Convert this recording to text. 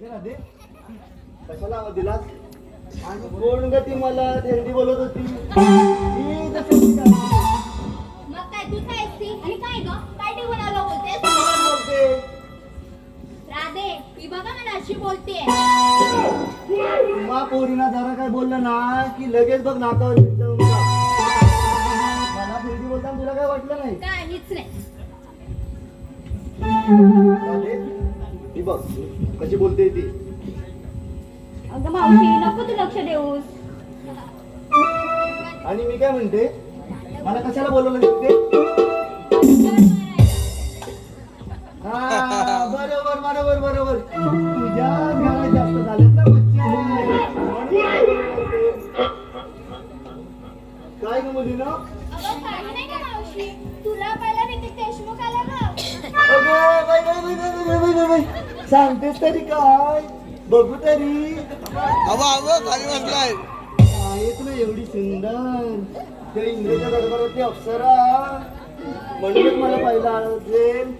कशाला आवाज दिलास? आणि कोण ग ती मला धेरडी बोलत होती? मग काय तू काय असती? आणि काय ग? काय टिकून आलो बोलतेस? कोण बोलते? राधे ही बघा मला अशी बोलते. तुम्हा पोरीना जरा काय बोललं ना की लगेच बघ नाकावर. मला फिरती बोलताना तुला काय वाटलं नाही? काहीच नाही. राधे, ही बघ कशी बोलते ती. अगं मावशी नको तू लक्ष देऊस. आणि मी काय म्हणते मला कशाला बोलवलं तिथे हा बरोबर बरोबर बरोबर. तुझ्या घरात जास्त झालेत ना बच्चे. म्हणून बोलते. काय ग मुलीनं? अगं काही नाही का मावशी. तुला बाई. सांगतेस तरी काय? बघू तरी. हवा हवा खाली बसलाय. आहेत ना एवढी सुंदर. त्या इंग्रजच्या दरबारातली अप्सरा. म्हणूनच मला पहिला आवडेल